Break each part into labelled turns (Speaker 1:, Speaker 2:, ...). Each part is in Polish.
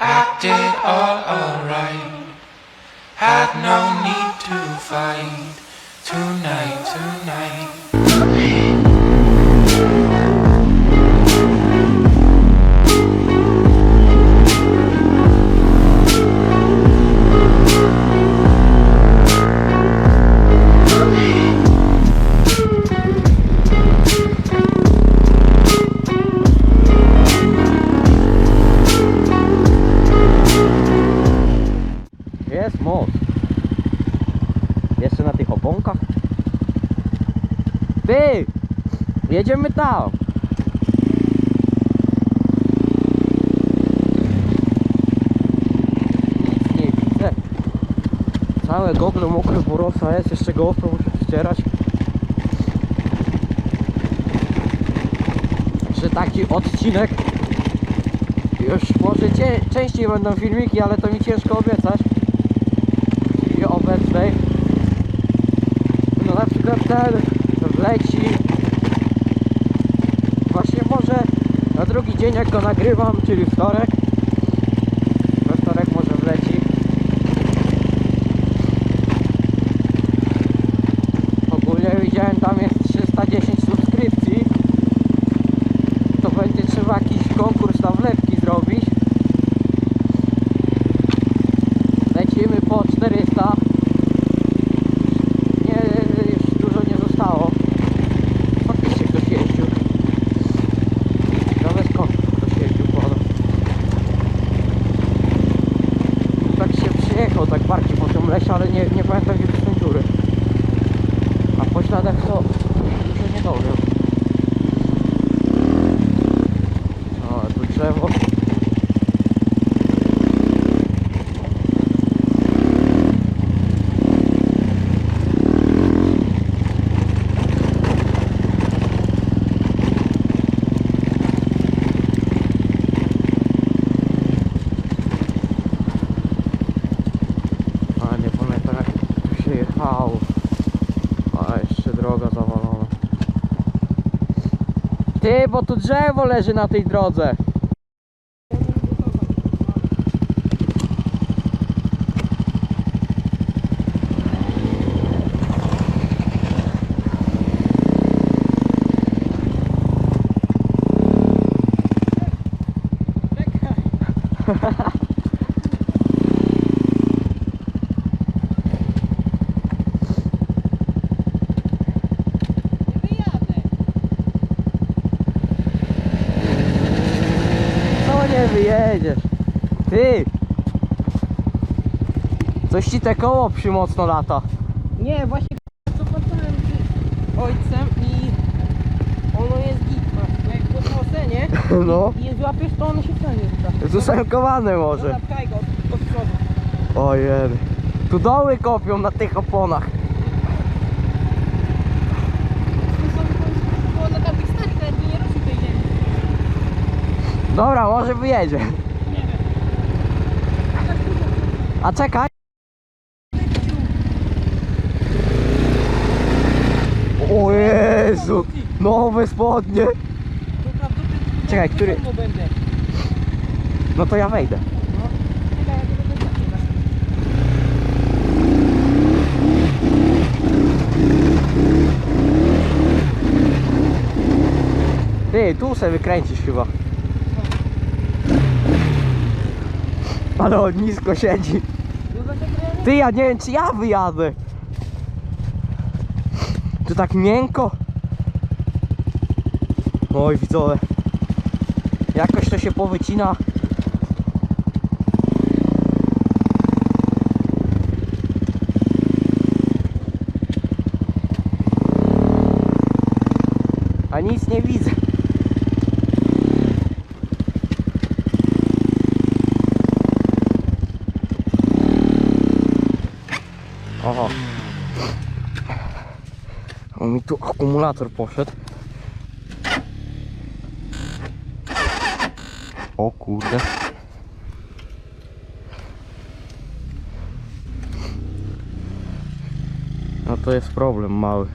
Speaker 1: Acted all alright. Had no need to fight. Tonight, tonight.
Speaker 2: Ty! Jedziemy tam. Nic nie widzę. Całe gogle mokre porosa jest, jeszcze GoPro muszę ścierać. Że taki odcinek już może cie, częściej będą filmiki, ale to mi ciężko obiecać chwili obecnej. No na przykład ten wleci właśnie może na drugi dzień jak go nagrywam, czyli wtorek. We wtorek może wleci. Ogólnie widziałem tam jest 310 subskrypcji. To będzie trzeba jakiś konkurs na wlewki zrobić. Lecimy po 400. Nie, już dużo nie zostało. Faktycznie ktoś jeździł. Ciekawe skąd ktoś jeździł pola. Tak się przyjechał tak bardziej po tym lesie, ale nie, nie pamiętam gdzie to są dziury. A po śladach to dużo nie dowiem. O, tu drzewo. A nie pamiętam jak tu się jechało. A jeszcze droga zawalona. Ty, bo tu drzewo leży na tej drodze. Co nie wyjedziesz? Ty! Coś ci te koło przymocno lata.
Speaker 3: Nie, właśnie co patrzyłem z ojcem i ono jest gitma. No jak podniosę, nie?
Speaker 2: No,
Speaker 3: I je złapiesz, to ono się wcale nie zda.
Speaker 2: zusankowane może.
Speaker 3: Zapchaj go od, od przodu.
Speaker 2: Ojej. Tu doły kopią na tych oponach. Dobra, może wyjedzie. A czekaj. O Jezu, nowe spodnie. Czekaj, który-. No to ja wejdę.
Speaker 3: To.
Speaker 2: Ty, tu se wykręcisz chyba. Ale on nisko siedzi. Ty, ja nie wiem czy ja wyjadę. Tu tak miękko. Oj, widzowie. Jakoś to się powycina. A nic nie widzę. Oho. O mi tu akumulator poszedł. O kurde. No to jest problem mały.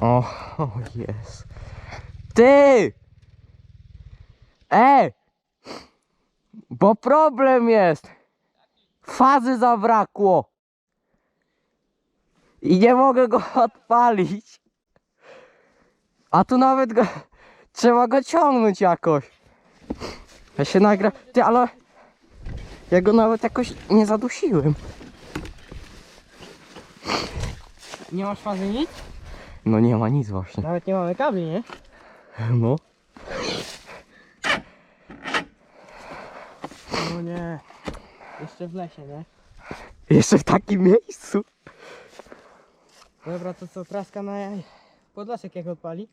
Speaker 2: O, jest. Ty! E! Bo problem jest. Fazy zabrakło. I nie mogę go odpalić. A tu nawet go... Trzeba go ciągnąć jakoś. Ja się nagra... Ty, ale... Ja go nawet jakoś nie zadusiłem.
Speaker 3: Nie masz fazy nic?
Speaker 2: No nie ma nic właśnie.
Speaker 3: Nawet nie mamy kabli, nie?
Speaker 2: No.
Speaker 3: No nie. Jeszcze w lesie, nie?
Speaker 2: Jeszcze w takim miejscu.
Speaker 3: Dobra, to co, traska na. Podlasek jak odpali?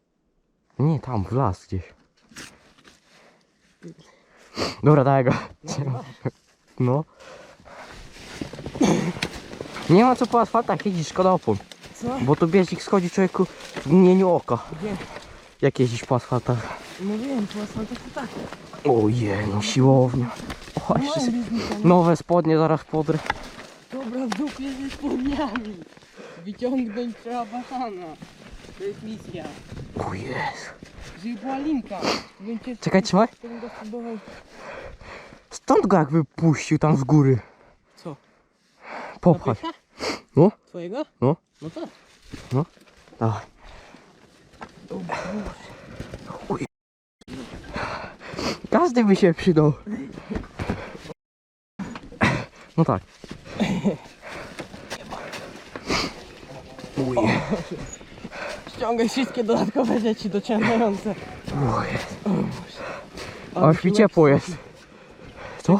Speaker 2: Nie, tam w las gdzieś. Dobra, daj go. No. Nie ma co po asfaltach jeździć, szkoda opon.
Speaker 3: Co?
Speaker 2: Bo tu bieżnik schodzi człowieku w mgnieniu oka.
Speaker 3: Gdzie?
Speaker 2: Jak jeździć po asfaltach.
Speaker 3: Mówiłem, tu asfaltach to tak.
Speaker 2: Ojej, no siłownia. O, jeszcze nowe spodnie zaraz podrę.
Speaker 3: Dobra, w dupie ze spodniami. Wyciągnąć trzeba bachana. To jest misja.
Speaker 2: O Jezu.
Speaker 3: Żeby była linka.
Speaker 2: Czekaj, trzymaj.
Speaker 3: to bym go spróbował.
Speaker 2: Stąd go jakby puścił tam z góry.
Speaker 3: Co?
Speaker 2: Popchać. No.
Speaker 3: Twojego?
Speaker 2: No.
Speaker 3: No tak.
Speaker 2: Dawaj. Uj. Każdy by się przydał. No tak. Uj.
Speaker 3: Ściągaj wszystkie dodatkowe rzeczy dociągające.
Speaker 2: Uj. Aż mi ciepło jest. Co?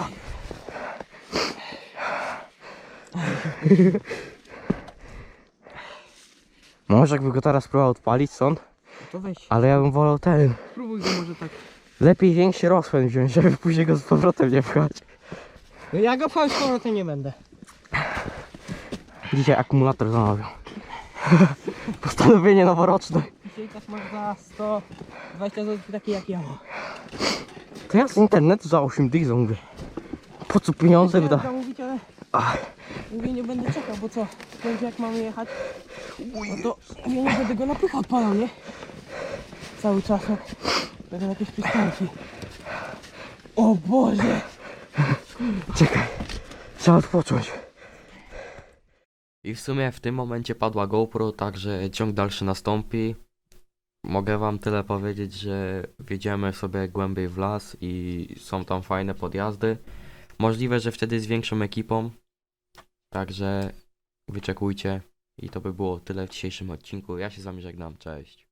Speaker 2: Może jakby go teraz próbował odpalić stąd,
Speaker 3: To weź.
Speaker 2: ale ja bym wolał ten.
Speaker 3: Spróbuj go może tak.
Speaker 2: Lepiej większy rozpęd wziąć, żeby później go z powrotem nie pchać.
Speaker 3: No ja go pchał z powrotem nie będę.
Speaker 2: Dzisiaj akumulator zamawiam. Postanowienie noworoczne.
Speaker 3: Dzisiaj tak masz za 120 zł taki jak ja.
Speaker 2: To ja z internetu za 8 dych zamówię. Po co pieniądze
Speaker 3: Chciałem
Speaker 2: wyda?
Speaker 3: zamówić, ale
Speaker 2: Ach,
Speaker 3: mówię nie będę czekał, bo co? Będzie jak mamy jechać, no to mówię nie będę go na pycha odpalał, nie? Cały czas jak będą jakieś przystanki. O Boże!
Speaker 2: czekaj. Trzeba odpocząć.
Speaker 4: I w sumie w tym momencie padła GoPro, także ciąg dalszy nastąpi. Mogę wam tyle powiedzieć, że wjedziemy sobie głębiej w las i są tam fajne podjazdy. Możliwe, że wtedy z większą ekipą. Także wyczekujcie. I to by było tyle w dzisiejszym odcinku. Ja się z wami żegnam. Cześć.